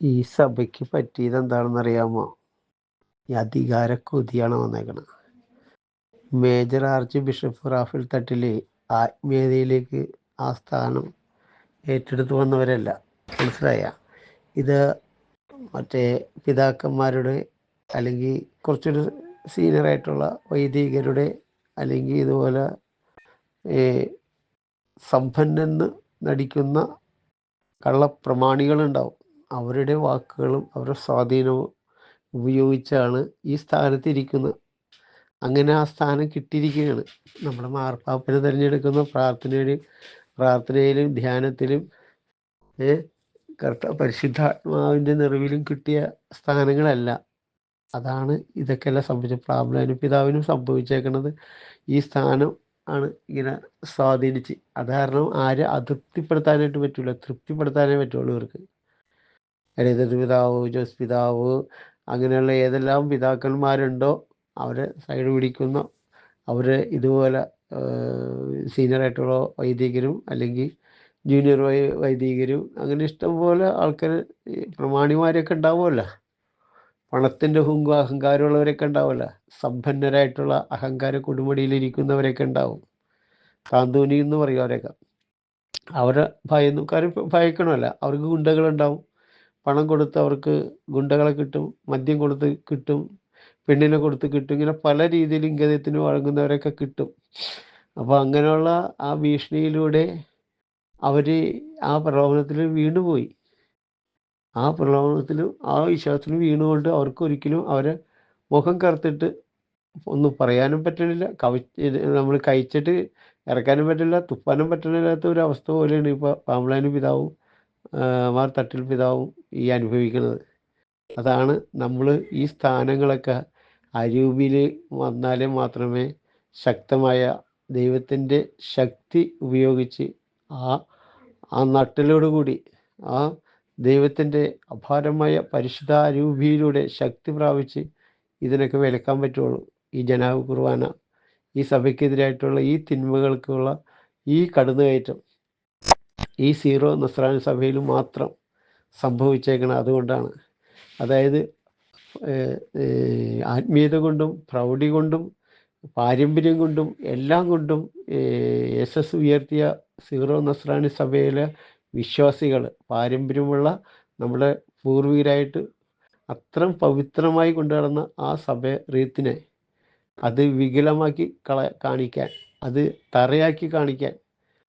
ഈ സഭയ്ക്ക് പറ്റിയത് എന്താണെന്ന് അറിയാമോ ഈ അധികാര കൊതിയാണ് വന്നേക്കണത്. Major archbishop Raphael Thattil ആത്മീയതയിലേക്ക് ആ സ്ഥാനം ഏറ്റെടുത്തു വന്നവരല്ല. മനസ്സിലായ? ഇത് മറ്റേ പിതാക്കന്മാരുടെ അല്ലെങ്കിൽ കുറച്ചൊരു സീനിയറായിട്ടുള്ള വൈദികരുടെ അല്ലെങ്കിൽ ഇതുപോലെ സമ്പന്നെന്ന് നടിക്കുന്ന കള്ളപ്രമാണികളുണ്ടാവും. അവരുടെ വാക്കുകളും അവരുടെ സ്വാധീനവും ഉപയോഗിച്ചാണ് ഈ സ്ഥാനത്തിരിക്കുന്നത്. അങ്ങനെ ആ സ്ഥാനം കിട്ടിയിരിക്കുകയാണ്. നമ്മുടെ മാർപ്പാപ്പനെ തിരഞ്ഞെടുക്കുന്ന പ്രാർത്ഥനയിൽ പ്രാർത്ഥനയിലും ധ്യാനത്തിലും കർത്ത പരിശുദ്ധാത്മാവിന്റെ നിറവിലും കിട്ടിയ സ്ഥാനങ്ങളല്ല. അതാണ് ഇതൊക്കെയല്ല സംഭവിച്ച പ്രാബ്ലാനും പിതാവിനും സംഭവിച്ചേക്കുന്നത് ഈ സ്ഥാനം ആണ് ഇങ്ങനെ സ്വാധീനിച്ച്. അത് കാരണം ആരെ അതൃപ്തിപ്പെടുത്താനായിട്ട് പറ്റൂല. തൃപ്തിപ്പെടുത്താനേ പറ്റുള്ളൂ ഇവർക്ക്. എലിസബത്ത് പിതാവ് ജോസ് പിതാവ് അങ്ങനെയുള്ള ഏതെല്ലാം പിതാക്കന്മാരുണ്ടോ അവരെ സൈഡ് പിടിക്കുന്ന അവരെ ഇതുപോലെ സീനിയർ ആയിട്ടുള്ള വൈദികരും അല്ലെങ്കിൽ ജൂനിയർ വൈ വൈദികരും അങ്ങനെ ഇഷ്ടംപോലെ ആൾക്കാർ പ്രമാണിമാരൊക്കെ ഉണ്ടാവുമല്ലോ. പണത്തിന്റെ ഹുങ്കും അഹങ്കാരമുള്ളവരൊക്കെ ഉണ്ടാവുമല്ലോ. സമ്പന്നരായിട്ടുള്ള അഹങ്കാര കൊടുമുടിയിലിരിക്കുന്നവരൊക്കെ ഉണ്ടാവും. താന്തൂനി എന്ന് പറയും അവരൊക്കെ. അവരെ ഭയന്നുക്കാർ ഭയക്കണമല്ല. അവർക്ക് ഗുണ്ടകളുണ്ടാവും. പണം കൊടുത്ത് അവർക്ക് ഗുണ്ടകളെ കിട്ടും മദ്യം കൊടുത്ത് കിട്ടും പെണ്ണിനെ കൊടുത്ത് കിട്ടും ഇങ്ങനെ പല രീതിയിൽ ഇംഗതത്തിന് വഴങ്ങുന്നവരൊക്കെ കിട്ടും. അപ്പോൾ അങ്ങനെയുള്ള ആ ഭീഷണിയിലൂടെ അവർ ആ പ്രലോഭനത്തിൽ വീണുപോയി. ആ പ്രലോഭനത്തിലും ആ വിശ്വാസത്തിലും വീണുകൊണ്ട് അവർക്ക് ഒരിക്കലും അവരെ മുഖം കറുത്തിട്ട് ഒന്നും പറയാനും പറ്റണില്ല. കവി നമ്മൾ കഴിച്ചിട്ട് ഇറക്കാനും പറ്റില്ല തുപ്പാനും പറ്റണില്ലാത്ത ഒരു അവസ്ഥ പോലെയാണ് ഇപ്പോൾ പാമ്പളേനും പിതാവും. മാർ തട്ടിൽ പിതാവും ഈ അനുഭവിക്കുന്നത്. അതാണ് നമ്മൾ ഈ സ്ഥാനങ്ങളൊക്കെ അരൂപിൽ വന്നാലേ മാത്രമേ ശക്തമായ ദൈവത്തിന്റെ ശക്തി ഉപയോഗിച്ച് ആ ആ നട്ടിലോടുകൂടി ആ ദൈവത്തിന്റെ അപാരമായ പരിശുദ്ധ അരൂപിയിലൂടെ ശക്തി പ്രാപിച്ച് ഇതിനൊക്കെ വിലക്കാൻ പറ്റുള്ളൂ. ഈ ജനാബ് കുർബാന ഈ സഭയ്ക്കെതിരായിട്ടുള്ള ഈ തിന്മകൾക്കുള്ള ഈ കടന്നുകയറ്റം. ഈ സീറോ നസ്രാൻ സഭയിൽ മാത്രം സംഭവിച്ചേക്കണം അതുകൊണ്ടാണ്. അതായത് ആത്മീയത കൊണ്ടും പ്രൗഢി കൊണ്ടും പാരമ്പര്യം കൊണ്ടും എല്ലാം കൊണ്ടും യശസ് ഉയർത്തിയ സീറോ നസ്രാണി സഭയിലെ വിശ്വാസികൾ പാരമ്പര്യമുള്ള നമ്മുടെ പൂർവികരായിട്ട് അത്രയും പവിത്രമായി കൊണ്ടുനടന്ന ആ സഭ റീത്തിനെ അത് വികലമാക്കി കള കാണിക്കാൻ അത് തറയാക്കി കാണിക്കാൻ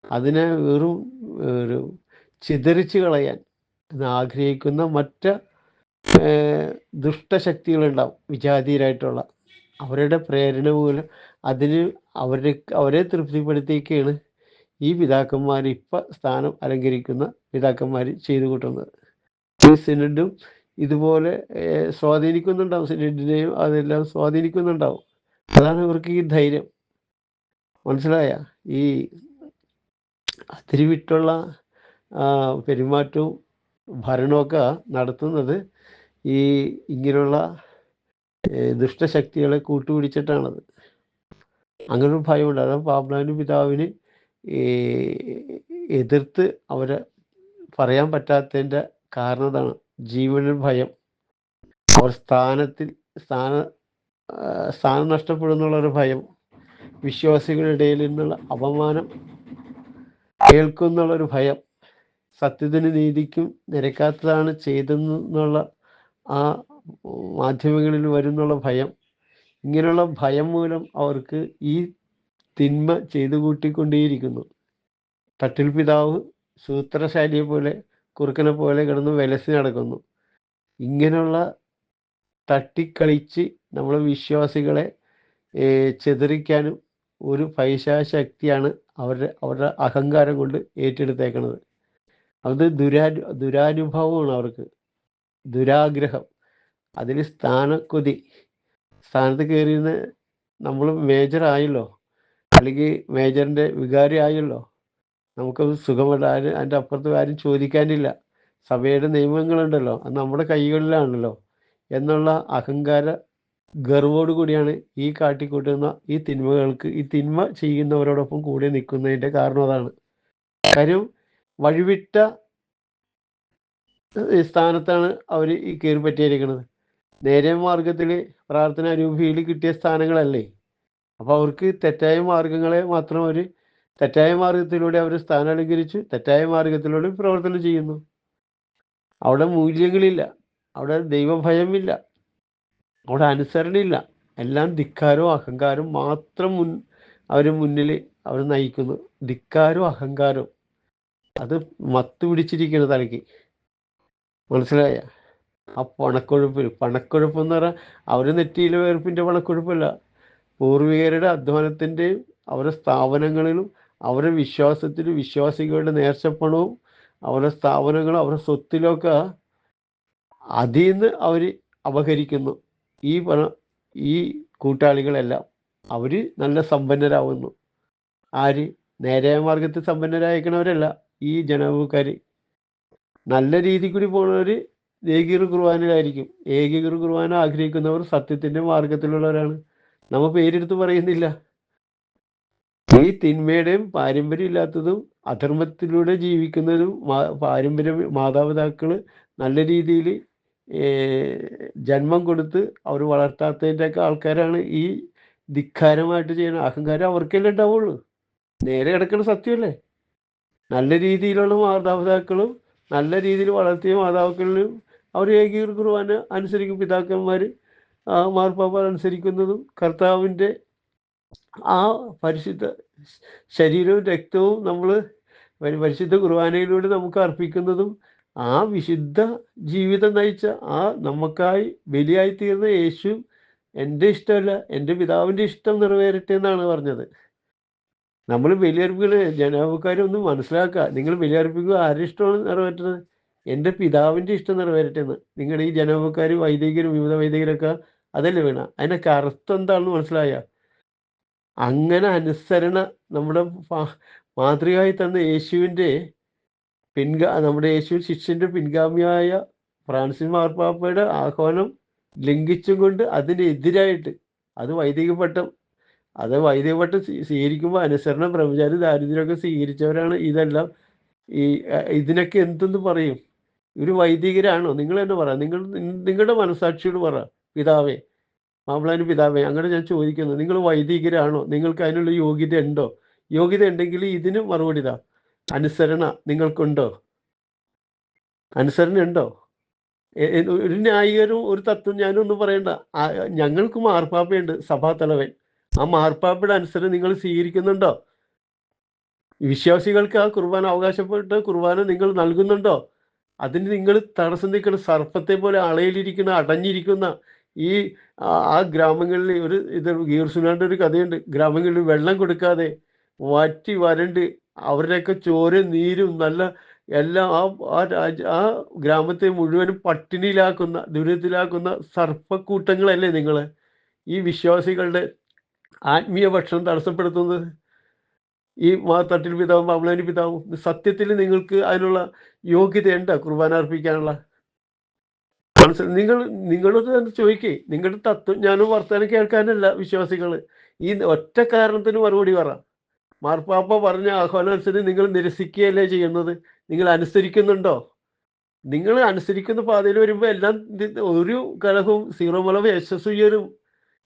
അതിനെ വെറും ഒരു ചിതറിച്ച് കളയാൻ ആഗ്രഹിക്കുന്ന മറ്റ് ദുഷ്ടശക്തികളുണ്ടാവും വിജാതീയരായിട്ടുള്ള അവരുടെ പ്രേരണ മൂലം അതിന് അവരെ അവരെ തൃപ്തിപ്പെടുത്തിയൊക്കെയാണ് ഈ പിതാക്കന്മാർ ഇപ്പം സ്ഥാനം അലങ്കരിക്കുന്ന പിതാക്കന്മാർ ചെയ്തു കൂട്ടുന്നത്. ഈ സിനഡും ഇതുപോലെ സ്വാധീനിക്കുന്നുണ്ടാവും. സിനഡിനെയും അതെല്ലാം സ്വാധീനിക്കുന്നുണ്ടാവും. അതാണ് ഇവർക്ക് ഈ ധൈര്യം. മനസ്സിലായ? ഈ അതിരിവിട്ടുള്ള പെരുമാറ്റവും ഭരണമൊക്കെ നടത്തുന്നത് ഈ ഇങ്ങനെയുള്ള ദുഷ്ടശക്തികളെ കൂട്ടുപിടിച്ചിട്ടാണത്. അങ്ങനെ ഒരു ഭയമുണ്ട്. അതാണ് പാപ്ലാനും പിതാവിന് എതിർത്ത് അവരെ പറയാൻ പറ്റാത്തതിന്റെ കാരണം അതാണ്. ഭയം. അവർ സ്ഥാനത്തിൽ സ്ഥാന സ്ഥാനം നഷ്ടപ്പെടുന്നുള്ളൊരു ഭയം. വിശ്വാസികളുടെ ഇടയിൽ നിന്നുള്ള അപമാനം. കേൾക്കുന്നുള്ളൊരു ഭയം സത്യത്തിന് നീതിക്കും നിരക്കാത്തതാണ് ചെയ്തെന്നുള്ള ആ മാധ്യമങ്ങളിൽ വരുന്നുള്ള ഭയം. ഇങ്ങനെയുള്ള ഭയം മൂലം അവർക്ക് ഈ തിന്മ ചെയ്തു കൂട്ടിക്കൊണ്ടേയിരിക്കുന്നു. തട്ടിൽ പിതാവ് സൂത്രശാലിയെ പോലെ കുറുക്കനെ പോലെ കിടന്ന് വിലസി നടക്കുന്നു. ഇങ്ങനെയുള്ള തട്ടിക്കളിച്ച് നമ്മളെ വിശ്വാസികളെ ചിതറിക്കാനും ഒരു പൈശാശക്തിയാണ് അവരുടെ അവരുടെ അഹങ്കാരം കൊണ്ട് ഏറ്റെടുത്തേക്കണത്. അത് ദുരാ ദുരാനുഭവമാണ് അവർക്ക്. ദുരാഗ്രഹം. അതിൽ സ്ഥാനക്കൊതി. സ്ഥാനത്ത് കയറിയിരുന്ന നമ്മൾ മേജർ ആയല്ലോ. അല്ലെങ്കിൽ മേജറിന്റെ വികാരി ആയല്ലോ. നമുക്കത് സുഖമല്ല. ആരും അതിന്റെ അപ്പുറത്ത് ആരും ചോദിക്കാനില്ല. സഭയുടെ നിയമങ്ങളുണ്ടല്ലോ. അത് നമ്മുടെ കൈകളിലാണല്ലോ. എന്നുള്ള അഹങ്കാര ഗർവോട് കൂടിയാണ് ഈ കാട്ടിക്കൂട്ടുന്ന ഈ തിന്മകൾക്ക് ഈ തിന്മ ചെയ്യുന്നവരോടൊപ്പം കൂടെ നിൽക്കുന്നതിന്റെ കാരണം അതാണ്. കാര്യം വഴിവിട്ട സ്ഥാനത്താണ് അവർ ഈ കയറി പറ്റിയിരിക്കുന്നത്. നേരെ മാർഗത്തിൽ പ്രാർത്ഥന രൂപയിൽ കിട്ടിയ സ്ഥാനങ്ങളല്ലേ? അപ്പോൾ അവർക്ക് തെറ്റായ മാർഗങ്ങളെ മാത്രം അവർ തെറ്റായ മാർഗത്തിലൂടെ അവർ സ്ഥാനം അലങ്കരിച്ചു തെറ്റായ മാർഗത്തിലൂടെ പ്രവർത്തനം ചെയ്യുന്നു. അവിടെ മൂല്യങ്ങളില്ല. അവിടെ ദൈവഭയമില്ല. അവിടെ അനുസരണയില്ല. എല്ലാം ധിക്കാരവും അഹങ്കാരവും മാത്രം മുൻ അവർ മുന്നിൽ അവർ നയിക്കുന്നു. ധിക്കാരവും അഹങ്കാരവും അത് മത്തു പിടിച്ചിരിക്കുന്ന തലയ്ക്ക്. മനസ്സിലായ? ആ പണക്കൊഴുപ്പിൽ പണക്കൊഴുപ്പ് എന്ന് പറഞ്ഞാൽ അവരെ നെറ്റിയിലെ വേർപ്പിന്റെ പണക്കൊഴുപ്പല്ല. പൂർവികരുടെ അധ്വാനത്തിന്റെയും അവരുടെ സ്ഥാപനങ്ങളിലും അവരുടെ വിശ്വാസത്തിലും വിശ്വാസികളുടെ നേർച്ചപ്പണവും അവരുടെ സ്ഥാപനങ്ങളും അവരുടെ സ്വത്തിലൊക്കെ അതിൽ നിന്ന് അവർ അപഹരിക്കുന്നു. ഈ ഈ കൂട്ടാളികളെല്ലാം അവർ നല്ല സമ്പന്നരാകുന്നു ആര് നേരെ മാർഗത്തിൽ സമ്പന്നരായിരിക്കണവരല്ല ഈ ജനവുകാർ നല്ല രീതിയിൽ കൂടി പോകുന്നവർ ഏകീർ കുർബാനയിലായിരിക്കും. ഏകീർ കുർബാന ആഗ്രഹിക്കുന്നവർ സത്യത്തിന്റെ മാർഗത്തിലുള്ളവരാണ്. നമ്മ പേരെടുത്ത് പറയുന്നില്ല. ഈ തിന്മയുടെയും പാരമ്പര്യം ഇല്ലാത്തതും അധർമ്മത്തിലൂടെ ജീവിക്കുന്നതും പാരമ്പര്യ മാതാപിതാക്കൾ നല്ല രീതിയിൽ ജന്മം കൊടുത്ത് അവർ വളർത്താത്തതിന്റെയൊക്കെ ആൾക്കാരാണ് ഈ ധിക്കാരമായിട്ട് ചെയ്യുന്ന. അഹങ്കാരം അവർക്കല്ലേ ഉണ്ടാവുള്ളൂ. നേരെ കിടക്കുന്ന സത്യമല്ലേ? നല്ല രീതിയിലുള്ള മാതാപിതാക്കളും നല്ല രീതിയിൽ വളർത്തിയ മാതാപിതാക്കളിലും അവർ ഏകീകൃത കുർബാന അനുസരിക്കും. പിതാക്കന്മാർ മാർപ്പാപ്പ അനുസരിക്കുന്നതും കർത്താവിന്റെ ആ പരിശുദ്ധ ശരീരവും രക്തവും നമ്മൾ പരിശുദ്ധ കുർബാനയിലൂടെ നമുക്ക് അർപ്പിക്കുന്നതും ആ വിശുദ്ധ ജീവിതം നയിച്ച ആ നമുക്കായി ബലിയായി തീർന്ന യേശു എന്റെ ഇഷ്ടമല്ല എന്റെ പിതാവിന്റെ ഇഷ്ടം നിറവേറട്ടെ എന്നാണ് പറഞ്ഞത്. നമ്മൾ ബലിയർപ്പിക്കുന്ന ജനാവുകാരൊന്നും മനസ്സിലാക്കുക. നിങ്ങൾ ബലിയർപ്പിക്കുക ആരുടെ ഇഷ്ടമാണ് നിറവേറ്റുന്നത്? എന്റെ പിതാവിന്റെ ഇഷ്ടം നിറവേറട്ടെ എന്ന്. നിങ്ങളുടെ ഈ ജനാവുകാർ വൈദികരും വിവിധ വൈദികരൊക്കെ അതല്ലേ വേണം. അതിനൊക്കെ അർത്ഥം എന്താണെന്ന് മനസ്സിലായ? അങ്ങനെ അനുസരണ നമ്മുടെ മാതൃകയായി തന്ന യേശുവിന്റെ പിൻഗാ നമ്മുടെ യേശു ശിഷ്യന്റെ പിൻഗാമിയായ ഫ്രാൻസിസ് മാർപ്പാപ്പയുടെ ആഹ്വാനം ലംഘിച്ചും കൊണ്ട് അതിനെതിരായിട്ട് അത് വൈദിക പട്ടം അത് വൈദിക പട്ടം സ്വീ- സ്വീകരിക്കുമ്പോൾ അനുസരണം ബ്രഹ്മചാരി ദാരിദ്ര്യമൊക്കെ സ്വീകരിച്ചവരാണ്. ഇതെല്ലാം ഈ ഇതിനൊക്കെ എന്തെന്ന് പറയും? ഒരു വൈദികരാണോ? നിങ്ങൾ തന്നെ പറ. നിങ്ങൾ നിങ്ങളുടെ മനസാക്ഷിയോട് പറ. പിതാവേ മാമ്പളാനും പിതാവേ അങ്ങനെ ഞാൻ ചോദിക്കുന്നത് നിങ്ങൾ വൈദികരാണോ? നിങ്ങൾക്ക് അതിനുള്ള യോഗ്യത ഉണ്ടോ? യോഗ്യത ഉണ്ടെങ്കിൽ ഇതിന് മറുപടി അനുസരണ നിങ്ങൾക്കുണ്ടോ? അനുസരണ ഉണ്ടോ എ- എ- ഒരു ന്യായീകരും ഒരു തത്വം ഞാനൊന്നും പറയണ്ട. ഞങ്ങൾക്ക് മാർപ്പാപ്പയുണ്ട് സഭാതലവൻ. ആ മാർപ്പാപ്പയുടെ അനുസരണം നിങ്ങൾ സ്വീകരിക്കുന്നുണ്ടോ? വിശ്വാസികൾക്ക് ആ കുർബാന അവകാശപ്പെട്ട് കുർബാന നിങ്ങൾ നൽകുന്നുണ്ടോ? അതിന് നിങ്ങൾ തടസ്സം നിൽക്കുന്ന സർപ്പത്തെ പോലെ അളയിലിരിക്കുന്ന അടഞ്ഞിരിക്കുന്ന ഈ ആ ഗ്രാമങ്ങളിൽ ഒരു ഇത് ഗീർസുനാണ്ട് ഒരു കഥയുണ്ട്. ഗ്രാമങ്ങളിൽ വെള്ളം കൊടുക്കാതെ വറ്റി വരണ്ട് അവരുടെയൊക്കെ ചോരയും നീരും നല്ല എല്ലാം ആ ആ രാജ്യ ആ ഗ്രാമത്തെ മുഴുവനും പട്ടിണിയിലാക്കുന്ന ദുരിതത്തിലാക്കുന്ന സർപ്പക്കൂട്ടങ്ങളല്ലേ നിങ്ങൾ ഈ വിശ്വാസികളുടെ ആത്മീയ ഭക്ഷണം തടസ്സപ്പെടുത്തുന്നത്? ഈ മാത്തട്ടിൽ പിതാവും മാമലാനി പിതാവും സത്യത്തിൽ നിങ്ങൾക്ക് അതിനുള്ള യോഗ്യതയുണ്ട് കുർബാന അർപ്പിക്കാനുള്ള? നിങ്ങൾ നിങ്ങളോട് തന്നെ ചോദിക്കേ. നിങ്ങളുടെ തത്വം തത്വജ്ഞാനവും വർത്തമാനം കേൾക്കാനല്ല വിശ്വാസികൾ ഈ ഒറ്റ കാരണത്തിന് മറുപടി പറ. മാർപ്പാപ്പ പറഞ്ഞ ആഹ്വാനം അനുസരിച്ച് നിങ്ങൾ നിരസിക്കുകയല്ലേ ചെയ്യുന്നത്? നിങ്ങൾ അനുസരിക്കുന്നുണ്ടോ? നിങ്ങൾ അനുസരിക്കുന്ന പാതയിൽ വരുമ്പോൾ എല്ലാം ഒരു കലഹവും സീറോ മലബാർ യശസ്സുയരും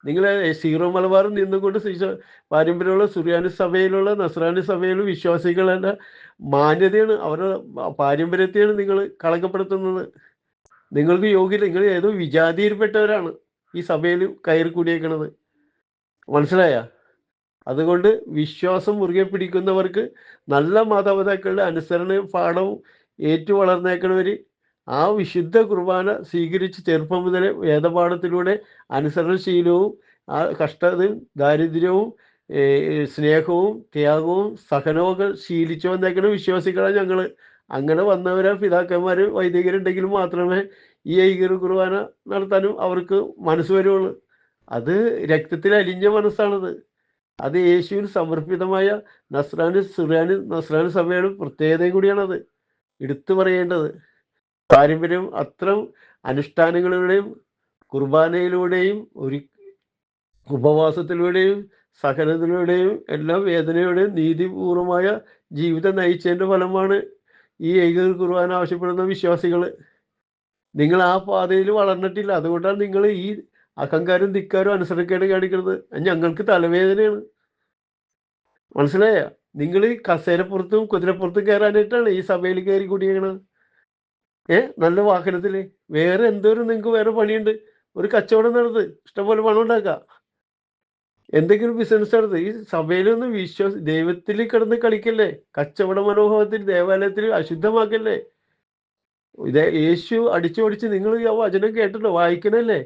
നിങ്ങൾ സീറോ മലബാർ നിന്നുകൊണ്ട് പാരമ്പര്യമുള്ള സുറിയാനി സഭയിലുള്ള നസ്രാനി സഭയിലുള്ള വിശ്വാസികളുടെ മാന്യതയാണ് അവരുടെ പാരമ്പര്യത്തെയാണ് നിങ്ങൾ കളങ്കപ്പെടുത്തുന്നത്. നിങ്ങൾക്ക് യോഗ്യത നിങ്ങൾ ഏതോ വിജാതിയിൽപ്പെട്ടവരാണ് ഈ സഭയിൽ കയറി കൂടിയേക്കുന്നത് മനസ്സിലായ? അതുകൊണ്ട് വിശ്വാസം മുറുകെ പിടിക്കുന്നവർക്ക് നല്ല മാതാപിതാക്കളുടെ അനുസരണ പാഠവും ഏറ്റു വളർന്നേക്കണവർ ആ വിശുദ്ധ കുർബാന സ്വീകരിച്ച് ചെറുപ്പം മുതലേ വേദപാഠത്തിലൂടെ അനുസരണശീലവും ആ കഷ്ടതയും ദാരിദ്ര്യവും സ്നേഹവും ത്യാഗവും സഹനവും ഒക്കെ ശീലിച്ചു വന്നേക്കുന്ന വിശ്വാസികളാണ് ഞങ്ങൾ അങ്ങനെ വന്നവരെ പിതാക്കന്മാർ വൈദികരുണ്ടെങ്കിൽ മാത്രമേ ഈ ഐകർ കുർബാന നടത്താനും അവർക്ക് മനസ്സ് വരുള്ളൂ. അത് രക്തത്തിൽ അലിഞ്ഞ മനസ്സാണത്. അത് യേശുവിന് സമർപ്പിതമായ നസ്രാനി സുറിയാനി നസ്രാനി സഭയുടെ പ്രത്യേകതയും കൂടിയാണത്. എടുത്തു പറയേണ്ടത്. പാരമ്പര്യം അത്തരം അനുഷ്ഠാനങ്ങളിലൂടെയും കുർബാനയിലൂടെയും ഒരു ഉപവാസത്തിലൂടെയും സഹനത്തിലൂടെയും എല്ലാ വേദനയുടെയും നീതിപൂർവമായ ജീവിതം നയിച്ചതിന്റെ ഫലമാണ് ഈ ഏക കുർബാന ആവശ്യപ്പെടുന്ന വിശ്വാസികൾ നിങ്ങൾ ആ പാതയിൽ വളർന്നിട്ടില്ല. അതുകൊണ്ടാണ് നിങ്ങൾ ഈ അഹങ്കാരം ധിക്കാരും അനുസരണക്കേട് കാണിക്കുന്നത് ഞങ്ങൾക്ക് തലവേദനയാണ്. മനസ്സിലായ? നിങ്ങൾ കസേരപ്പുറത്തും കുതിരപ്പുറത്തും കയറാനായിട്ടാണ് ഈ സഭയിൽ കയറി കൂടിയേക്കണത്. ഏ? നല്ല വാഹനത്തിൽ വേറെ എന്തോരം നിങ്ങൾക്ക് വേറെ പണിയുണ്ട്? ഒരു കച്ചവടം നടത്ത്. ഇഷ്ടംപോലെ പണം ഉണ്ടാക്കാം. എന്തെങ്കിലും ബിസിനസ് നടത്ത്. ഈ സഭയിലൊന്നും വിശ്വാസ ദൈവത്തിൽ കിടന്ന് കളിക്കല്ലേ? കച്ചവട മനോഭാവത്തിൽ ദേവാലയത്തിൽ അശുദ്ധമാക്കല്ലേ? ഇത് യേശു അടിച്ചു പൊടിച്ച് നിങ്ങൾ വചനം കേട്ടല്ലോ വായിക്കണല്ലേ?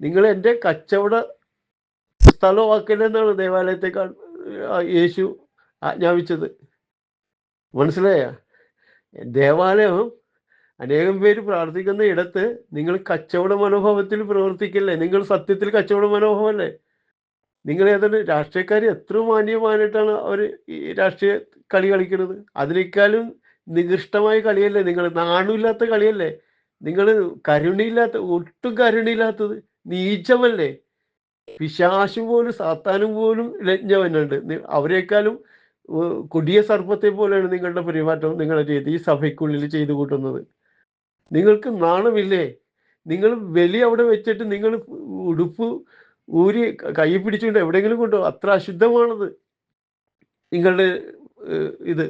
നിങ്ങൾ എന്റെ കച്ചവട സ്ഥലമാക്കലെന്നാണ് ദേവാലയത്തെക്കാൾ യേശു ആജ്ഞാപിച്ചത്. മനസ്സിലായ? ദേവാലയം അനേകം പേര് പ്രാർത്ഥിക്കുന്ന ഇടത്ത് നിങ്ങൾ കച്ചവട മനോഭാവത്തിൽ പ്രവർത്തിക്കില്ലേ? നിങ്ങൾ സത്യത്തിൽ കച്ചവട മനോഭാവമല്ലേ? നിങ്ങൾ ഏതാണ് രാഷ്ട്രീയക്കാർ എത്ര മാന്യമായിട്ടാണ് അവർ ഈ രാഷ്ട്രീയ കളി കളിക്കുന്നത്? അതിനേക്കാളും നികൃഷ്ടമായ കളിയല്ലേ നിങ്ങൾ? നാണമില്ലാത്ത കളിയല്ലേ? നിങ്ങൾ കരുണയില്ലാത്ത ഒട്ടും കരുണയില്ലാത്തത് നീചമല്ലേ? പിശാശു പോലും സാത്താനും പോലും ലജ്ഞവനുണ്ട്. അവരെക്കാളും കൊടിയ സർപ്പത്തെ പോലെയാണ് നിങ്ങളുടെ പെരുമാറ്റം നിങ്ങളുടെ രീതി ഈ സഭയ്ക്കുള്ളിൽ ചെയ്തു കൂട്ടുന്നത്. നിങ്ങൾക്ക് നാണമില്ലേ? നിങ്ങൾ ബലി അവിടെ വെച്ചിട്ട് നിങ്ങൾ ഉടുപ്പ് ഊരി ക- പിടിച്ചുകൊണ്ട് എവിടെയെങ്കിലും കൊണ്ടോ അത്ര അശുദ്ധമാണത്. നിങ്ങളുടെ ഇത്.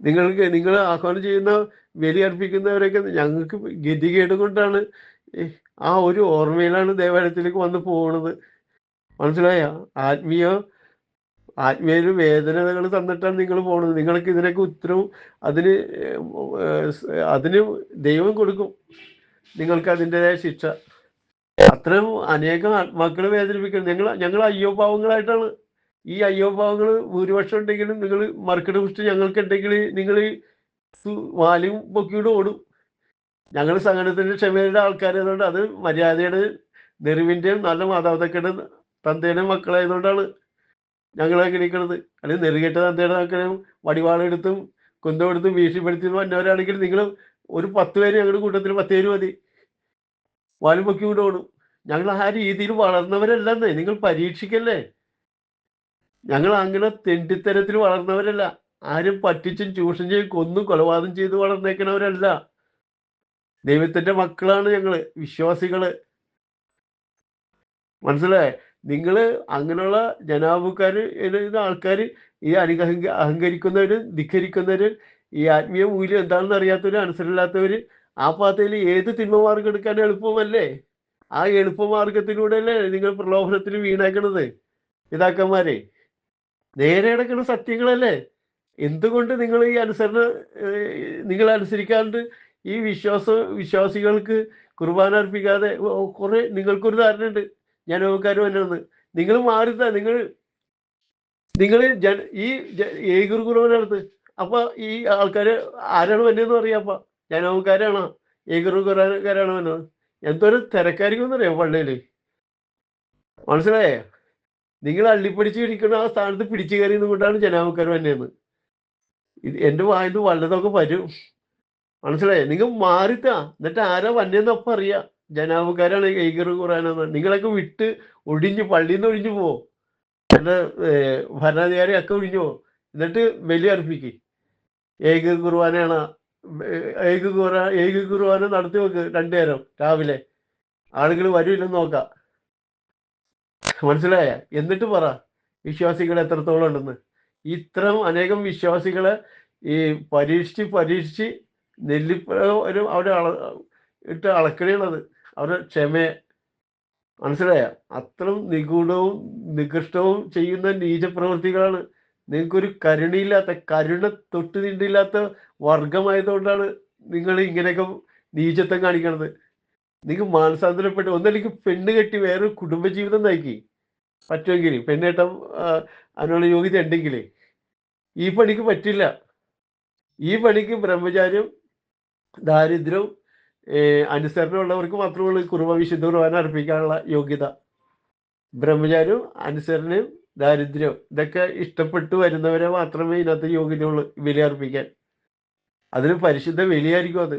നിങ്ങൾക്ക് നിങ്ങൾ ആഹ്വാനം ചെയ്യുന്ന ബലി അർപ്പിക്കുന്നവരൊക്കെ ഞങ്ങൾക്ക് ഗതികേട് കൊണ്ടാണ് ആ ഒരു ഓർമ്മയിലാണ് ദേവാലയത്തിലേക്ക് വന്ന് പോകുന്നത് മനസ്സിലായ? ആത്മീയ ആത്മീയ വേദനകൾ തന്നിട്ടാണ് നിങ്ങൾ പോണത്. നിങ്ങൾക്ക് ഇതിനൊക്കെ ഉത്തരവും അതിന് അതിന് ദൈവം കൊടുക്കും. നിങ്ങൾക്ക് അതിന്റെതായ ശിക്ഷ. അത്രയും അനേകം ആത്മാക്കളെ വേദനിപ്പിക്കുന്നു. ഞങ്ങൾ ഞങ്ങൾ അയ്യോ പാവങ്ങളായിട്ടാണ് ഈ അയ്യോ പാവങ്ങൾ ഭൂരിപക്ഷം ഉണ്ടെങ്കിലും നിങ്ങൾ മറുക്കട കുറിച്ച് ഞങ്ങൾക്ക് ഉണ്ടെങ്കിൽ നിങ്ങൾ വാലും പൊക്കിയോട് ഓടും. ഞങ്ങൾ സംഘടനത്തിന്റെ ക്ഷമയുടെ ആൾക്കാരായതുകൊണ്ട് അത് മര്യാദയുടെ നെറിവിന്റെയും നല്ല മാതാപിതാക്കളുടെ തന്തേനെ മക്കളായതുകൊണ്ടാണ് ഞങ്ങളെ ആഗ്രഹിക്കുന്നത് അല്ലെങ്കിൽ നെറുകെട്ട തന്തയുടെ മക്കളെയും വടിവാളെടുത്തും കുന്തമെടുത്തും ഭീഷണിപ്പെടുത്തി വന്നവരാണെങ്കിൽ നിങ്ങൾ ഒരു പത്ത് പേര് ഞങ്ങളുടെ കൂട്ടത്തിൽ പത്ത് പേര് മതി. വാലും കൂടെ ഓടും. ഞങ്ങൾ ആ രീതിയിൽ വളർന്നവരല്ലെന്നേ. നിങ്ങൾ പരീക്ഷിക്കല്ലേ? ഞങ്ങൾ അങ്ങനെ തെണ്ടിത്തരത്തിൽ വളർന്നവരല്ല. ആരും പറ്റിച്ചും ചൂഷണം ചെയ്യും കൊന്നും കൊലപാതകം ചെയ്ത് വളർന്നേക്കണവരല്ല. ദൈവത്തിന്റെ മക്കളാണ് ഞങ്ങൾ വിശ്വാസികൾ. മനസ്സിലായേ? നിങ്ങൾ അങ്ങനെയുള്ള ജനാബുക്കാര് ആൾക്കാർ ഈ അനുഗഹങ്ക അഹങ്കരിക്കുന്നവര് ധിഖരിക്കുന്നവര് ഈ ആത്മീയ മൂല്യം എന്താണെന്ന് അറിയാത്തവര് അനുസരില്ലാത്തവര് ആ പാതയിൽ ഏത് തിന്മമാർഗം എടുക്കാൻ എളുപ്പമല്ലേ? ആ എളുപ്പമാർഗത്തിലൂടെ അല്ലേ നിങ്ങൾ പ്രലോഭനത്തിൽ വീണേക്കണത് പിതാക്കന്മാരെ. നേരെ കിടക്കുന്ന സത്യങ്ങളല്ലേ? എന്തുകൊണ്ട് നിങ്ങൾ ഈ അനുസരണ നിങ്ങൾ അനുസരിക്കാണ്ട് ഈ വിശ്വാസ വിശ്വാസികൾക്ക് കുർബാന അർപ്പിക്കാതെ കുറെ നിങ്ങൾക്കൊരു ധാരണയുണ്ട്. ജനവക്കാർ വന്നെന്ന് നിങ്ങൾ മാറിത്ത നിങ്ങൾ നിങ്ങൾ ജന ഈ ഏകർ കുർബാനടുത്ത് കുർബാന നടത്ത്. അപ്പൊ ഈ ആൾക്കാര് ആരാണ് വന്നതെന്ന് അറിയാം ജനവുകാരാണോ ഏകർ കുർബാനക്കാരാണോ വന്നത്. എന്തോരം തിരക്കാരിക്കും അറിയാം പള്ളിയിൽ? മനസ്സിലായേ? നിങ്ങൾ അള്ളിപ്പിടിച്ച് ഇരിക്കുന്ന ആ സ്ഥാനത്ത് പിടിച്ചു കയറി കൊണ്ടാണ് ജനാവക്കാർ വന്നതെന്ന്. ഇത് എന്റെ വായന വല്ലതൊക്കെ വരും. മനസ്സിലായേ? നിങ്ങൾ മാറിട്ടാ. എന്നിട്ട് ആരാ വന്നതെന്നപ്പം അറിയാം. ജനാവുകാരാണ് കൈകർ ഖുറാനെന്ന് നിങ്ങളൊക്കെ വിട്ട് ഒഴിഞ്ഞ് പള്ളിയിൽ നിന്ന് ഒഴിഞ്ഞു പോവോ? എന്റെ ഭരണാധികാരി ഒക്കെ ഒഴിഞ്ഞു പോവും? എന്നിട്ട് ബലി അർപ്പിക്ക്. ഏക കുർബാനയാണ് ഏക കുർബാന ഏക കുർബാന നടത്തി വെക്ക് രണ്ടു നേരം രാവിലെ. ആളുകൾ വരൂല്ലെന്ന് നോക്കാം. മനസ്സിലായ? എന്നിട്ട് പറ വിശ്വാസികൾ എത്രത്തോളം ഉണ്ടെന്ന്. ഇത്തരം അനേകം വിശ്വാസികളെ ഈ പരീക്ഷിച്ച് പരീക്ഷിച്ച് നെല്ലിപ്പ ഒരു അവിടെ അള ഇട്ട് അളക്കണത് അവരുടെ ക്ഷമയെ മനസ്സിലായ? അത്രയും നിഗൂഢവും നികൃഷ്ടവും ചെയ്യുന്ന നീചപ്രവൃത്തികളാണ് നിങ്ങൾക്കൊരു കരുണയില്ലാത്ത കരുണ തൊട്ട് നിണ്ടില്ലാത്ത വർഗമായതുകൊണ്ടാണ് നിങ്ങൾ ഇങ്ങനെയൊക്കെ നീചത്വം കാണിക്കണത്. നിങ്ങൾ മാനസാന്തരപ്പെട്ട് ഒന്നല്ലെങ്കിൽ പെണ്ണ് കെട്ടി വേറെ കുടുംബജീവിതം നയിക്കി. പറ്റുമെങ്കിൽ പെണ്ണേട്ടം അതിനുള്ള യോഗ്യത ഉണ്ടെങ്കിലേ. ഈ പണിക്ക് പറ്റില്ല. ഈ പണിക്ക് ബ്രഹ്മചാര്യം ദാരിദ്ര്യവും അനുസരണമുള്ളവർക്ക് മാത്രമേ ഉള്ളൂ കുർബ വിശുദ്ധ കുർബാന അർപ്പിക്കാനുള്ള യോഗ്യത. ബ്രഹ്മചാര്യവും അനുസരണയും ദാരിദ്ര്യവും ഇതൊക്കെ ഇഷ്ടപ്പെട്ടു വരുന്നവരെ മാത്രമേ ഇതിനകത്ത് യോഗ്യതയുള്ളൂ ബലി അർപ്പിക്കാൻ. അതിന് പരിശുദ്ധ ബലിയായിരിക്കും അത്.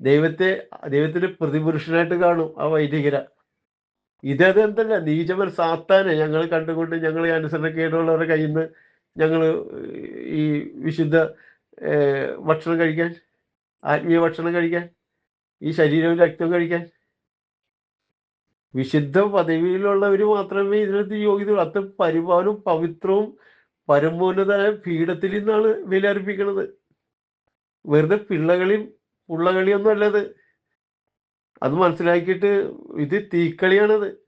ദൈവത്തെ ദൈവത്തിന്റെ പ്രതിപുരുഷനായിട്ട് കാണും ആ വൈദികര. ഇതത് എന്തല്ല നീചമൻ സാത്താനെ ഞങ്ങൾ കണ്ടുകൊണ്ട് ഞങ്ങൾ അനുസരണക്കേടുള്ളവരുടെ കയ്യിൽ നിന്ന് ഞങ്ങൾ ഈ വിശുദ്ധ ഭക്ഷണം കഴിക്കാൻ ആത്മീയ ഭക്ഷണം കഴിക്കാൻ ഈ ശരീരവും രക്തവും കഴിക്കാൻ. വിശുദ്ധ പദവിയിലുള്ളവർ മാത്രമേ ഇതിനകത്ത് യോഗ്യത അത്ര പരിപാലും പവിത്രവും പരമോന്നതമായ പീഠത്തിൽ നിന്നാണ് വിലർപ്പിക്കുന്നത് വെറുതെ പിള്ളകളിയും പുള്ളകളിയൊന്നും അല്ലത്. അത് മനസ്സിലാക്കിയിട്ട് ഇത് തീക്കളിയാണത്.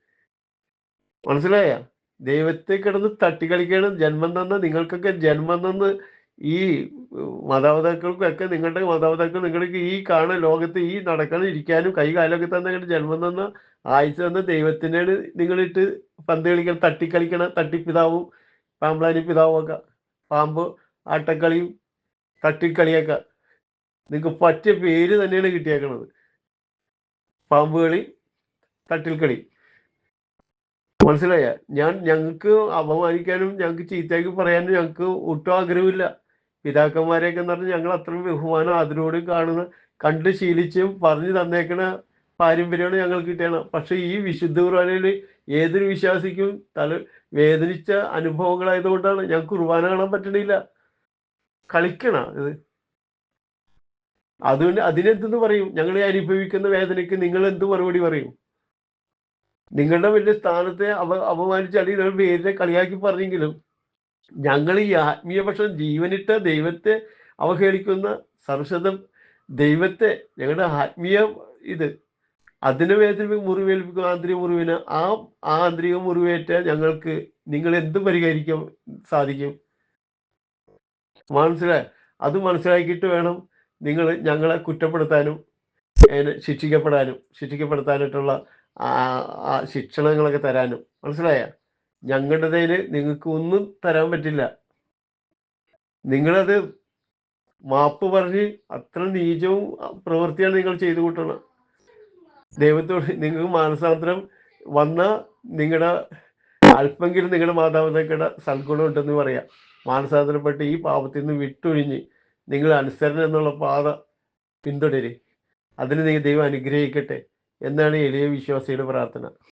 മനസ്സിലായ? ദൈവത്തെ കിടന്ന് തട്ടിക്കളിക്കണം. ജന്മം തന്ന നിങ്ങൾക്കൊക്കെ ജന്മം തന്ന് ഈ മാതാപിതാക്കൾക്കൊക്കെ നിങ്ങളുടെ മാതാപിതാക്കൾ നിങ്ങൾക്ക് ഈ കാണുന്ന ലോകത്ത് ഈ നടക്കണം ഇരിക്കാനും കൈകാലൊക്കെ കാലൊക്കെ തന്ന നിങ്ങളുടെ ജന്മം തന്ന ആഴ്ച തന്ന ദൈവത്തിനാണ് നിങ്ങളിട്ട് പന്ത് കളിക്കണം തട്ടിക്കളിക്കണം തട്ടിപ്പിതാവും പാമ്പ്ലാനി പിതാവും ഒക്കെ. പാമ്പ് ആട്ടക്കളിയും തട്ടിക്കളിയൊക്കെ. നിങ്ങൾക്ക് പറ്റിയ പേര് തന്നെയാണ് കിട്ടിയേക്കണത്. പാമ്പ് കളി തട്ടിൽ കളി മനസ്സിലായ? ഞാൻ ഞങ്ങൾക്ക് അപമാനിക്കാനും ഞങ്ങൾക്ക് ചീത്തയാക്കി പറയാനും ഞങ്ങൾക്ക് ഒട്ടും ആഗ്രഹമില്ല പിതാക്കന്മാരെയൊക്കെ എന്ന് പറഞ്ഞാൽ ഞങ്ങൾ അത്രയും ബഹുമാനം അതിനോടും കാണുന്ന കണ്ട് ശീലിച്ചും പറഞ്ഞു തന്നേക്കണ പാരമ്പര്യമാണ് ഞങ്ങൾ കിട്ടിയത്. പക്ഷെ ഈ വിശുദ്ധ കുർബാനയിൽ ഏതൊരു വിശ്വാസിക്കും തല വേദനിച്ച അനുഭവങ്ങളായതുകൊണ്ടാണ് ഞങ്ങൾക്ക് കുർബാന കാണാൻ പറ്റണില്ല. കളിക്കണ ഇത്. അതുകൊണ്ട് അതിനെന്തെന്ന് പറയും? ഞങ്ങൾ അനുഭവിക്കുന്ന വേദനയ്ക്ക് നിങ്ങൾ എന്ത് മറുപടി പറയും? നിങ്ങളുടെ വലിയ സ്ഥാനത്തെ അപ അപമാനിച്ചാൽ നിങ്ങളുടെ പേരിനെ കളിയാക്കി പറഞ്ഞെങ്കിലും ഞങ്ങൾ ഈ ആത്മീയ പക്ഷം ജീവനിട്ട ദൈവത്തെ അവഹേളിക്കുന്ന സർവശതം ദൈവത്തെ ഞങ്ങളുടെ ആത്മീയ ഇത്. അതിനെ വേദന മുറിവേൽപ്പിക്കും ആന്തരിക മുറിവിന് ആ ആ ആന്തരിക മുറിവേറ്റ ഞങ്ങൾക്ക് നിങ്ങൾ എന്ത് പരിഹരിക്കാൻ സാധിക്കും? മനസ്സിലായി അത് മനസ്സിലാക്കിയിട്ട് വേണം നിങ്ങൾ ഞങ്ങളെ കുറ്റപ്പെടുത്താനും ശിക്ഷിക്കപ്പെടാനും ശിക്ഷിക്കപ്പെടുത്താനായിട്ടുള്ള ശിക്ഷണങ്ങളൊക്കെ തരാനും. മനസ്സിലായ? ഞങ്ങളുടേതിൽ നിങ്ങൾക്ക് ഒന്നും തരാൻ പറ്റില്ല. നിങ്ങളത് മാപ്പ് പറഞ്ഞ് അത്ര നീചവും പ്രവൃത്തിയാണ് നിങ്ങൾ ചെയ്തു കൂട്ടണം. ദൈവത്തോട് നിങ്ങൾക്ക് മാനസാന്തരം വന്ന നിങ്ങളുടെ അല്പമെങ്കിലും നിങ്ങളുടെ മാതാപിതാക്കളുടെ സൽഗുണം ഉണ്ടെന്ന് പറയാം. മാനസാന്തരപ്പെട്ട് ഈ പാപത്തിൽ നിന്ന് വിട്ടൊഴിഞ്ഞ് നിങ്ങൾ അനുസരണം എന്നുള്ള പാത പിന്തുടരെ. അതിന് നിങ്ങൾ ദൈവം അനുഗ്രഹിക്കട്ടെ. എന്നാണ് എളിയ വിശ്വാസിയുടെ പ്രാർത്ഥന.